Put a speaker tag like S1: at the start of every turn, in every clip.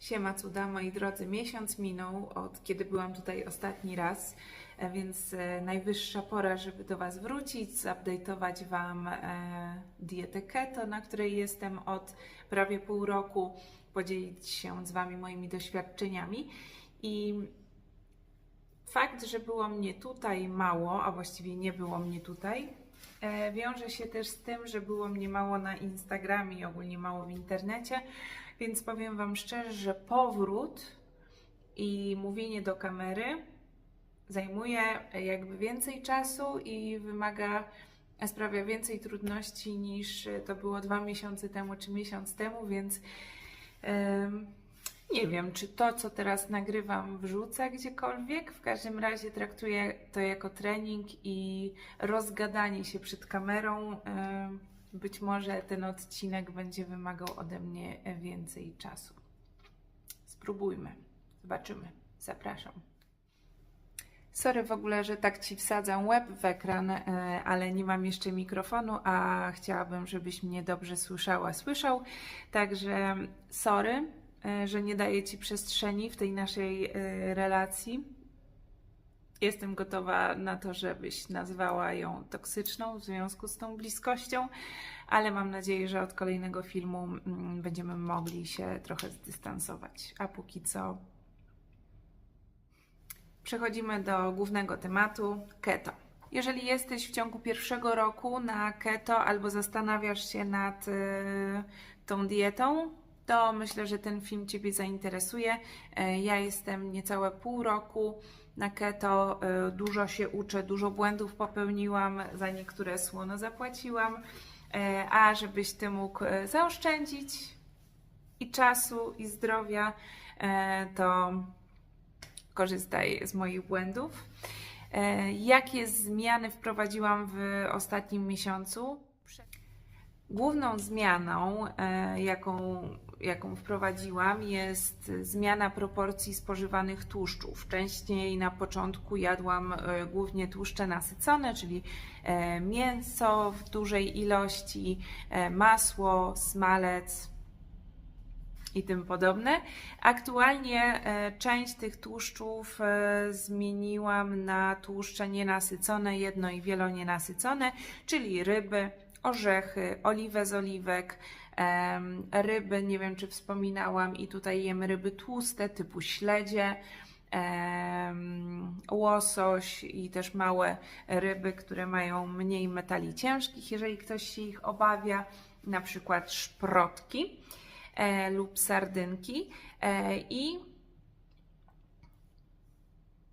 S1: Siema cuda, moi drodzy, miesiąc minął od kiedy byłam tutaj ostatni raz, e, więc e, najwyższa pora, żeby do Was wrócić, zupdate'ować Wam e, dietę keto, na której jestem od prawie pół roku, podzielić się z Wami moimi doświadczeniami. I fakt, że było mnie tutaj mało, a właściwie nie było mnie tutaj, wiąże się też z tym, że było mnie mało na Instagramie i ogólnie mało w internecie, więc powiem Wam szczerze, że powrót i mówienie do kamery zajmuje jakby więcej czasu i wymaga, sprawia więcej trudności niż to było dwa miesiące temu czy miesiąc temu, więc em, nie wiem, czy to, co teraz nagrywam, wrzucę gdziekolwiek. W każdym razie traktuję to jako trening i rozgadanie się przed kamerą. Em, Być może ten odcinek będzie wymagał ode mnie więcej czasu. Spróbujmy, zobaczymy. Zapraszam. Sorry w ogóle, że tak ci wsadzam łeb w ekran, e, ale nie mam jeszcze mikrofonu, a chciałabym, żebyś mnie dobrze słyszała, słyszał. Także sorry, że nie daję ci przestrzeni w tej naszej e, relacji. Jestem gotowa na to, żebyś nazwała ją toksyczną w związku z tą bliskością, ale mam nadzieję, że od kolejnego filmu mm, będziemy mogli się trochę zdystansować. A póki co Przechodzimy do głównego tematu keto. Jeżeli jesteś w ciągu pierwszego roku na keto albo zastanawiasz się nad y, tą dietą, to myślę, że ten film Ciebie zainteresuje. E, Ja jestem niecałe pół roku na keto, e, dużo się uczę, dużo błędów popełniłam, za niektóre słono zapłaciłam, E, a żebyś Ty mógł zaoszczędzić i czasu, i zdrowia, to korzystaj z moich błędów. Jakie zmiany wprowadziłam w ostatnim miesiącu? Główną zmianą, jaką, jaką wprowadziłam, jest zmiana proporcji spożywanych tłuszczów. Wcześniej na początku jadłam e, głównie tłuszcze nasycone, czyli e, mięso w dużej ilości, e, masło, smalec, i tym podobne. Aktualnie część tych tłuszczów zmieniłam na tłuszcze nienasycone, jedno i wielonienasycone, czyli ryby, orzechy, oliwę z oliwek, ryby, nie wiem czy wspominałam, i tutaj jem ryby tłuste typu śledzie. łosoś i też małe ryby, które mają mniej metali ciężkich, jeżeli ktoś się ich obawia, na przykład szprotki e, lub sardynki. E, I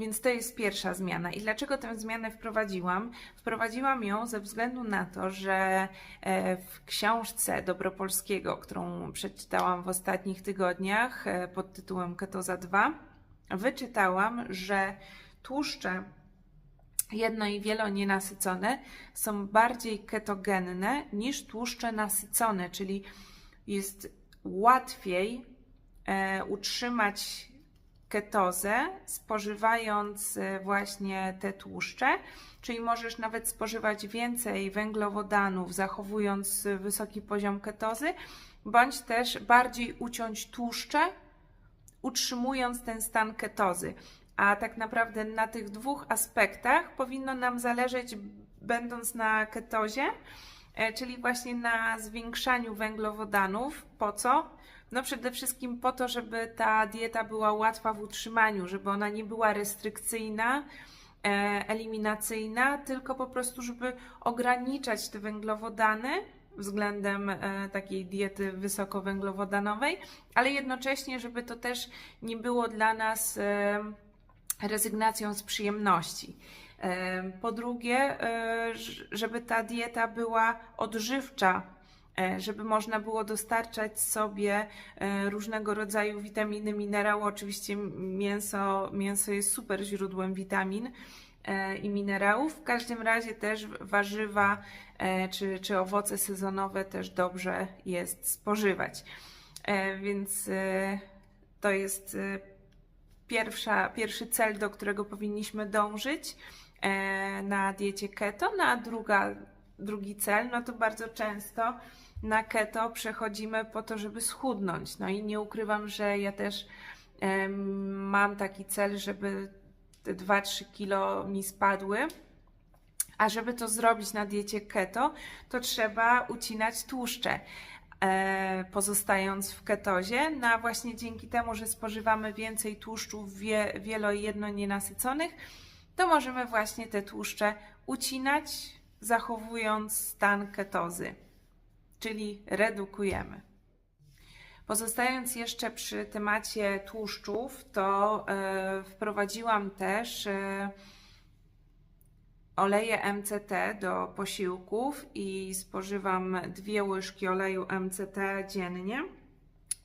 S1: więc to jest pierwsza zmiana. I dlaczego tę zmianę wprowadziłam? Wprowadziłam ją ze względu na to, że e, w książce Dobropolskiego, którą przeczytałam w ostatnich tygodniach e, pod tytułem Ketoza 2, wyczytałam, że tłuszcze jedno i wielonienasycone są bardziej ketogenne niż tłuszcze nasycone, czyli jest łatwiej e, utrzymać ketozę, spożywając e, właśnie te tłuszcze, czyli możesz nawet spożywać więcej węglowodanów, zachowując e, wysoki poziom ketozy, bądź też bardziej uciąć tłuszcze, utrzymując ten stan ketozy. A tak naprawdę na tych dwóch aspektach powinno nam zależeć, będąc na ketozie, e, czyli właśnie na zwiększaniu węglowodanów. Po co? No przede wszystkim po to, żeby ta dieta była łatwa w utrzymaniu, żeby ona nie była restrykcyjna, e, eliminacyjna, tylko po prostu, żeby ograniczać te węglowodany względem e, takiej diety wysokowęglowodanowej, ale jednocześnie, żeby to też nie było dla nas e, rezygnacją z przyjemności. Po drugie, żeby ta dieta była odżywcza, żeby można było dostarczać sobie e, różnego rodzaju witaminy, minerały. Oczywiście mięso, mięso jest super źródłem witamin e, i minerałów. W każdym razie też warzywa e, czy, czy owoce sezonowe też dobrze jest spożywać. E, Więc e, to jest e, pierwsza, pierwszy cel, do którego powinniśmy dążyć e, na diecie keto. No a druga, drugi cel, no to bardzo często na keto przechodzimy po to, żeby schudnąć. No i nie ukrywam, że ja też mam taki cel, żeby te 2-3 kilo mi spadły. A żeby to zrobić na diecie keto, to trzeba ucinać tłuszcze, e, pozostając w ketozie. No a właśnie dzięki temu, że spożywamy więcej tłuszczów wie, wielo i jedno nienasyconych, to możemy właśnie te tłuszcze ucinać, zachowując stan ketozy, czyli redukujemy. Pozostając jeszcze przy temacie tłuszczów, to e, wprowadziłam też e, oleje MCT do posiłków i spożywam dwie łyżki oleju MCT dziennie.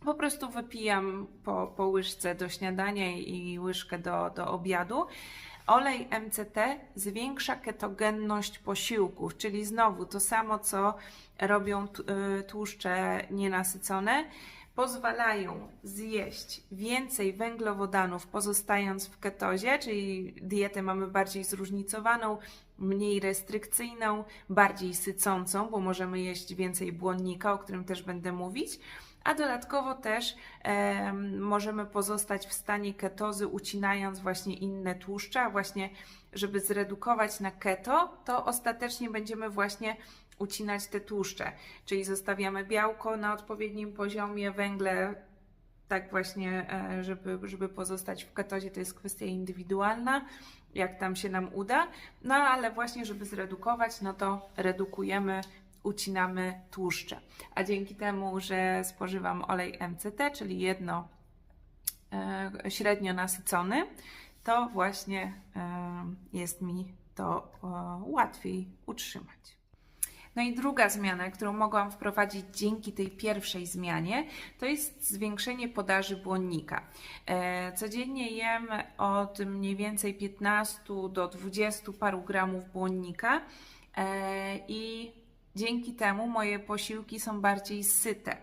S1: Po prostu wypijam po, po łyżce do śniadania i łyżkę do, do obiadu. Olej MCT zwiększa ketogenność posiłków, czyli znowu to samo, co robią y, tłuszcze nienasycone. Pozwalają zjeść więcej węglowodanów, pozostając w ketozie, czyli dietę mamy bardziej zróżnicowaną, mniej restrykcyjną, bardziej sycącą, bo możemy jeść więcej błonnika, o którym też będę mówić a dodatkowo też em, możemy pozostać w stanie ketozy, ucinając właśnie inne tłuszcze, a właśnie żeby zredukować na keto, to ostatecznie będziemy właśnie ucinać te tłuszcze, czyli zostawiamy białko na odpowiednim poziomie, węgle tak właśnie, e, żeby, żeby pozostać w ketozie, to jest kwestia indywidualna, jak tam się nam uda, no ale właśnie, żeby zredukować, no to redukujemy ucinamy tłuszcze. A dzięki temu, że spożywam olej MCT, czyli jedno e, średnio nasycony, to właśnie e, jest mi to e, łatwiej utrzymać. No i druga zmiana, którą mogłam wprowadzić dzięki tej pierwszej zmianie, to jest zwiększenie podaży błonnika. Codziennie jem od mniej więcej 15 do 20 paru gramów błonnika i dzięki temu moje posiłki są bardziej syte.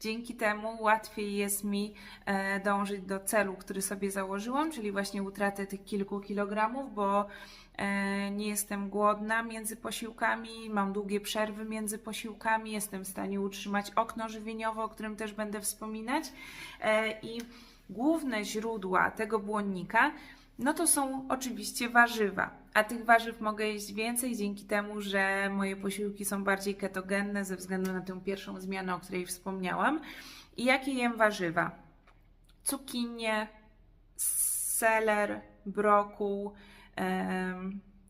S1: Dzięki temu łatwiej jest mi e, dążyć do celu, który sobie założyłam, czyli właśnie utratę tych kilku kilogramów, bo e, nie jestem głodna między posiłkami, mam długie przerwy między posiłkami, jestem w stanie utrzymać okno żywieniowe, o którym też będę wspominać. E, I główne źródła tego błonnika no to są oczywiście warzywa. A tych warzyw mogę jeść więcej dzięki temu, że moje posiłki są bardziej ketogenne ze względu na tę pierwszą zmianę, o której wspomniałam. I jakie jem warzywa? Cukinie, seler, brokuł,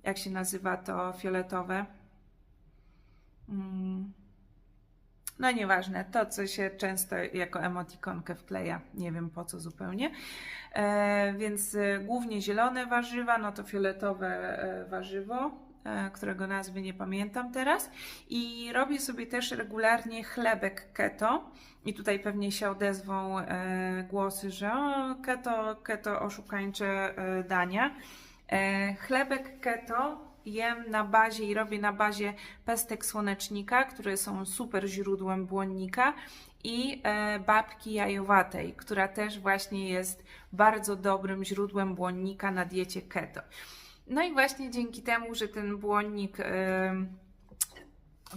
S1: jak się nazywa to fioletowe? Mm. No nieważne, to co się często jako emotikonkę wkleja, nie wiem po co zupełnie. E, więc e, głównie zielone warzywa, no to fioletowe e, warzywo, e, którego nazwy nie pamiętam teraz. I robię sobie też regularnie chlebek keto. I tutaj pewnie się odezwą głosy, że o, keto, keto oszukańcze dania. Chlebek keto jem na bazie i robię na bazie pestek słonecznika, które są super źródłem błonnika i e, babki jajowatej, która też właśnie jest bardzo dobrym źródłem błonnika na diecie keto. No i właśnie dzięki temu, że ten błonnik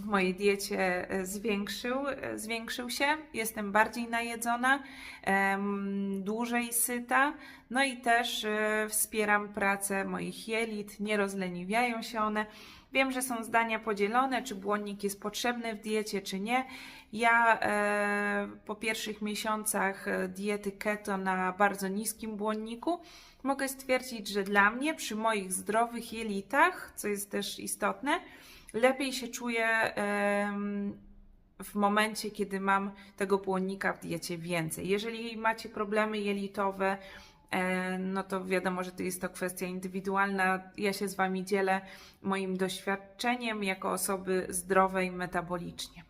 S1: w mojej diecie e, zwiększył, e, zwiększył się. Jestem bardziej najedzona, dłużej syta, no i też e, wspieram pracę moich jelit, nie rozleniwiają się one. Wiem, że są zdania podzielone, czy błonnik jest potrzebny w diecie, czy nie. Ja po pierwszych miesiącach diety keto na bardzo niskim błonniku mogę stwierdzić, że dla mnie przy moich zdrowych jelitach, co jest też istotne, lepiej się czuję w momencie, kiedy mam tego błonnika w diecie więcej. Jeżeli macie problemy jelitowe, e, no to wiadomo, że to jest to kwestia indywidualna. Ja się z Wami dzielę moim doświadczeniem jako osoby zdrowej metabolicznie.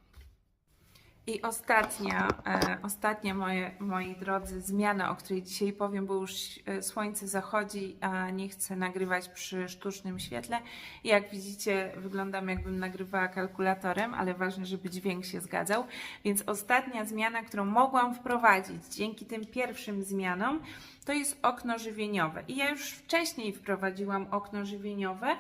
S1: I ostatnia, e, ostatnia moje, moi drodzy, zmiana, o której dzisiaj powiem, bo już e, słońce zachodzi, a nie chcę nagrywać przy sztucznym świetle. Jak widzicie, wyglądam jakbym nagrywała kalkulatorem, ale ważne, żeby dźwięk się zgadzał. Więc ostatnia zmiana, którą mogłam wprowadzić dzięki tym pierwszym zmianom, to jest okno żywieniowe. I ja już wcześniej wprowadziłam okno żywieniowe,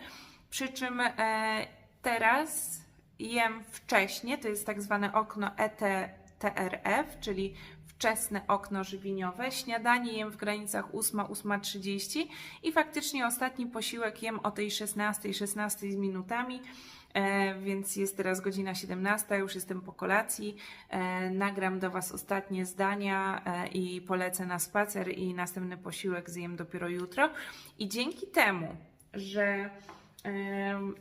S1: przy czym e, teraz jem wcześnie, to jest tak zwane okno ETTRF, czyli wczesne okno żywieniowe. Śniadanie jem w granicach 8-8.30 i faktycznie ostatni posiłek jem o tej 16, 16 z minutami. E, więc jest teraz godzina 17, już jestem po kolacji. E, nagram do Was ostatnie zdania e, i polecę na spacer i następny posiłek zjem dopiero jutro. I dzięki temu, że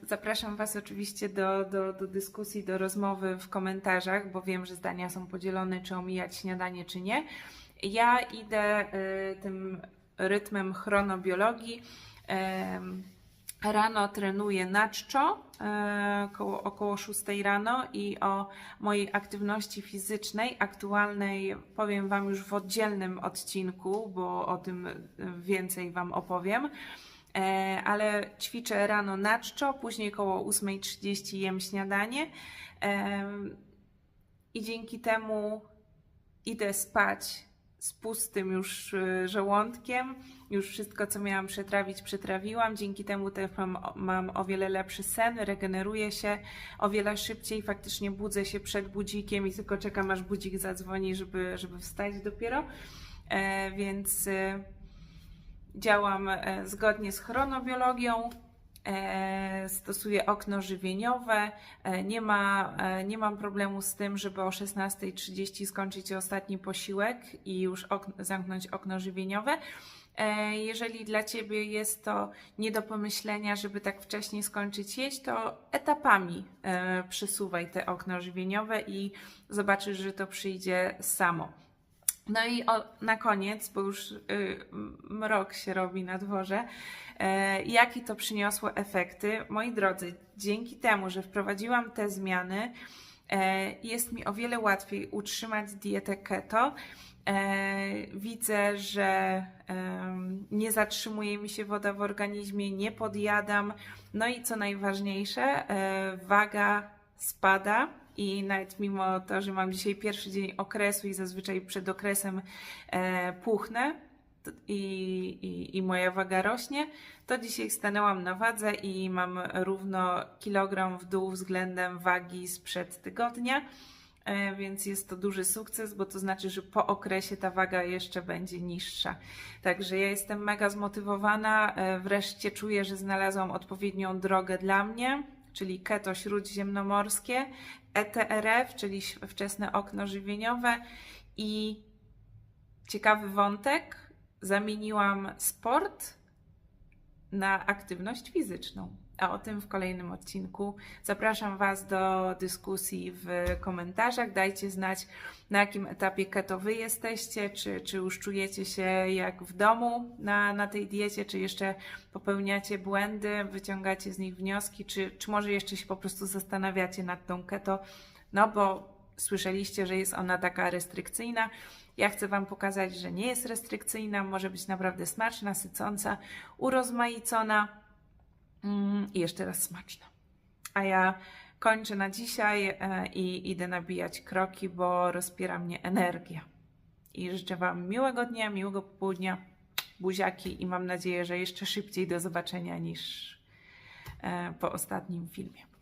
S1: Zapraszam Was oczywiście do, do, do dyskusji, do rozmowy w komentarzach, bo wiem, że zdania są podzielone, czy omijać śniadanie, czy nie. Ja idę y, tym rytmem chronobiologii. Rano trenuję na czczo, e, koło, około 6 rano i o mojej aktywności fizycznej, aktualnej, powiem Wam już w oddzielnym odcinku, bo o tym e, więcej Wam opowiem. E, ale ćwiczę rano na czczo, później koło 8.30 jem śniadanie em, i dzięki temu idę spać z pustym już y, żołądkiem. Już wszystko, co miałam przetrawić, przetrawiłam. Dzięki temu też mam, mam o wiele lepszy sen, regeneruję się o wiele szybciej. Faktycznie budzę się przed budzikiem i tylko czekam, aż budzik zadzwoni, żeby, żeby wstać dopiero. E, więc y, działam e, zgodnie z chronobiologią. E, stosuję okno żywieniowe. E, Nie, ma, nie mam problemu z tym, żeby o 16.30 skończyć ostatni posiłek i już ok- zamknąć okno żywieniowe. Jeżeli dla Ciebie jest to nie do pomyślenia, żeby tak wcześnie skończyć jeść, to etapami przesuwaj te okno żywieniowe i zobaczysz, że to przyjdzie samo. No i o, na koniec, bo już y, mrok się robi na dworze, e, jakie to przyniosło efekty? Moi drodzy, dzięki temu, że wprowadziłam te zmiany, e, jest mi o wiele łatwiej utrzymać dietę keto. E, widzę, że nie zatrzymuje mi się woda w organizmie, nie podjadam. No i co najważniejsze, waga spada i nawet mimo to, że mam dzisiaj pierwszy dzień okresu i zazwyczaj przed okresem e, puchnę i, i, i moja waga rośnie, to dzisiaj stanęłam na wadze i mam równo kilogram w dół względem wagi sprzed tygodnia. E, Więc jest to duży sukces, bo to znaczy, że po okresie ta waga jeszcze będzie niższa. Także ja jestem mega zmotywowana. e, Wreszcie czuję, że znalazłam odpowiednią drogę dla mnie, czyli keto śródziemnomorskie, ETRF, czyli wczesne okno żywieniowe i ciekawy wątek, zamieniłam sport na aktywność fizyczną. A o tym w kolejnym odcinku. Zapraszam Was do dyskusji w komentarzach. Dajcie znać, na jakim etapie keto Wy jesteście, czy, czy już czujecie się jak w domu na, na tej diecie, czy jeszcze popełniacie błędy, wyciągacie z nich wnioski, czy, czy może jeszcze się po prostu zastanawiacie nad tą keto, no bo słyszeliście, że jest ona taka restrykcyjna. Ja chcę Wam pokazać, że nie jest restrykcyjna, może być naprawdę smaczna, sycąca, urozmaicona mm, i jeszcze raz smaczna. A ja kończę na dzisiaj e, i idę nabijać kroki, bo rozpiera mnie energia. I życzę Wam miłego dnia, miłego popołudnia, buziaki i mam nadzieję, że jeszcze szybciej do zobaczenia niż e, po ostatnim filmie.